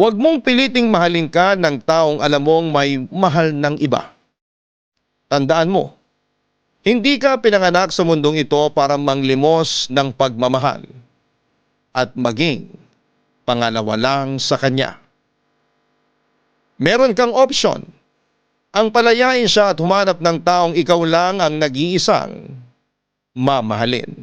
Huwag mong piliting mahalin ka ng taong alam mong may mahal ng iba. Tandaan mo, hindi ka pinanganak sa mundong ito para manglimos ng pagmamahal at maging pangalawa lang sa Kanya. Meron kang option. Ang palayain siya at humanap ng taong ikaw lang ang nag-iisang mamahalin.